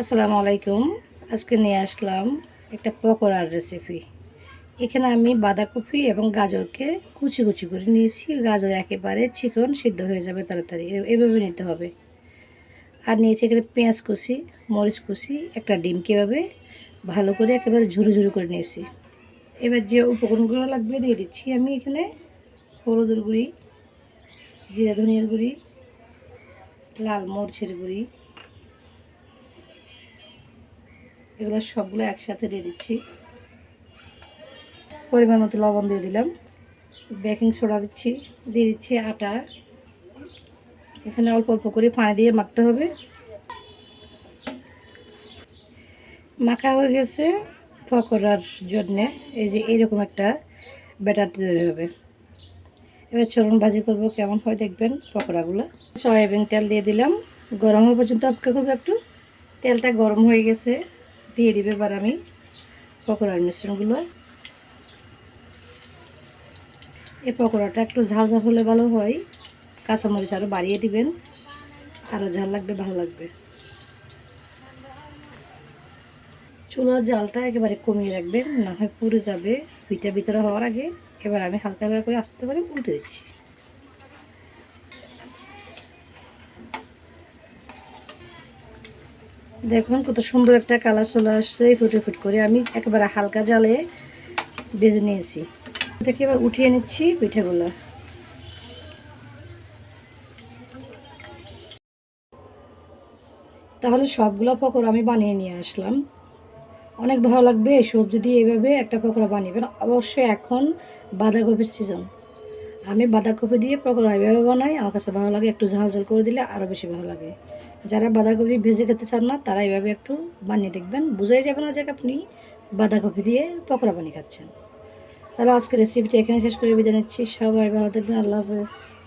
আসসালামু আলাইকুম। আজকে নিয়ে আসলাম একটা পকোড়ার রেসিপি এখানে আমি বাঁধাকপি এবং গাজরকে কুচি কুচি করে নিয়েছি। গাজর একেবারে চিকন সিদ্ধ হয়ে যাবে তাড়াতাড়ি। এভাবে নিতে হবে। আর নিয়েছি এখানে পেঁয়াজ কুচি, মরিচ কুচি, একটা ডিম কীভাবে, ভালো করে একেবারে ঝুরু ঝুরু করে নিয়েছি। এবার যে উপকরণগুলো লাগবে দিয়ে দিচ্ছি আমি এখানে হলুদের গুঁড়ি, জিরা ধনিয়ার গুঁড়ি, লাল মরিচের গুঁড়ি এগুলো সবগুলো একসাথে দিয়ে দিচ্ছি। পরিমাণ মতো লবণ দিয়ে দিলাম। বেকিং সোডা দিচ্ছি, দিয়ে দিচ্ছি আটা। এখানে অল্প অল্প করে পানি দিয়ে মাখতে হবে। মাখা হয়ে গেছে পকোড়ার জন্যে। এই যে এরকম একটা ব্যাটার তৈরি হবে। এবার চলুন ভাজি করব কেমন হয় দেখবেন পকোড়াগুলো। সয়াবিন তেল দিয়ে দিলাম। গরম হওয়া পর্যন্ত অপেক্ষা করব একটু। তেলটা গরম হয়ে গেছে। দিয়ে দিবে এবার আমি পকোড়ার মিশ্রণগুলো। এই পকোড়াটা একটু ঝাল ঝাল হলে ভালো হয়। কাঁচামরিচ আরও বাড়িয়ে দিবেন। আরও ঝাল লাগবে, ভালো লাগবে। চুলার জালটা একেবারে কমিয়ে রাখবেন, না হয় পুড়ে যাবে। পিঠা ভিতরে হওয়ার আগে এবার আমি হালকা হালকা করে আসতে পারে উল্টে দিচ্ছি। দেখুন, কত সুন্দর একটা কালার চলে আসছে ফুটে ফুট করে। আমি একেবারে হালকা জালে বেজে নিয়েছি। দেখে এবার উঠিয়ে নিচ্ছি পিঠেগুলো। তাহলে সবগুলো পকোড়া আমি বানিয়ে নিয়ে আসলাম। অনেক ভালো লাগবে সবজি দিয়ে এভাবে একটা পকোড়া বানিয়েবেন অবশ্যই এখন বাঁধাকপির সিজন আমি বাঁধাকপি দিয়ে পকোড়া এভাবে বানাই, আমার কাছে ভালো লাগে একটু ঝাল ঝাল করে দিলে আরও বেশি ভালো লাগে। যারা বাঁধাকপি ভেজে খেতে চান না, তারা এভাবে একটু বানিয়ে দেখবেন। বুঝাই যাবে না যে আপনি বাঁধাকপি দিয়ে পকোড়া বানিয়ে খাচ্ছেন। তাহলে আজকে রেসিপিটি এখানে শেষ করে, বিদায় নিচ্ছি। সবাই ভালো থাকবেন, আল্লাহ হাফেজ।